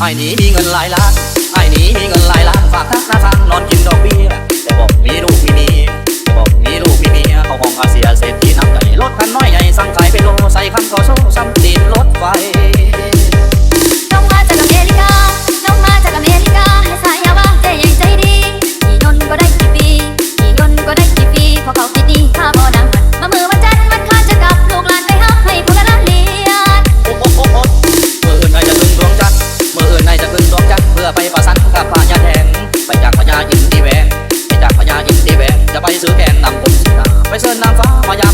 ไอ้นี้มีเงินหลายล้านไอ้นี้มีเงินหลายล้านฝากทักธนาคารนอนกินดอกเบี้ยแต่บอกมีรู้ ไปซื้อแกนนำผมไปเชิญนางฟ้ามายา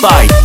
拜。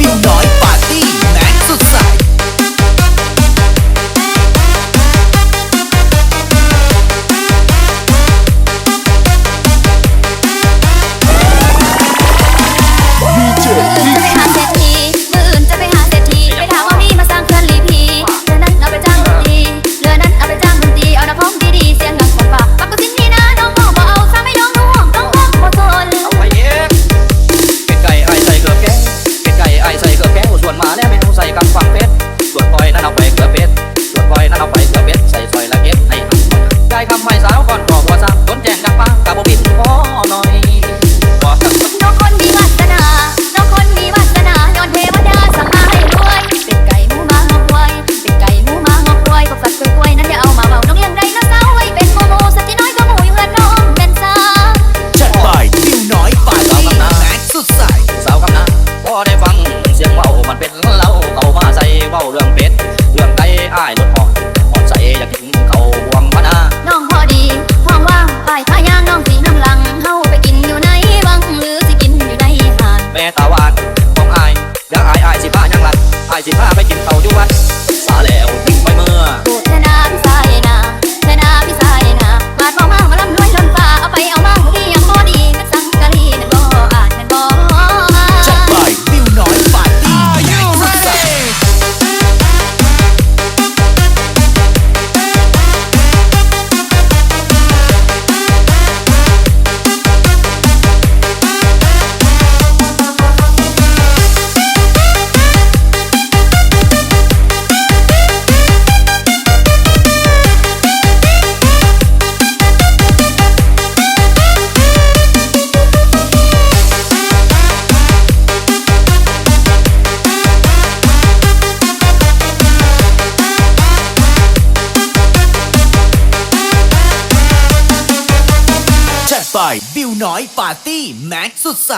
by บิวน้อยปาร์ตี้แม็กสุดใส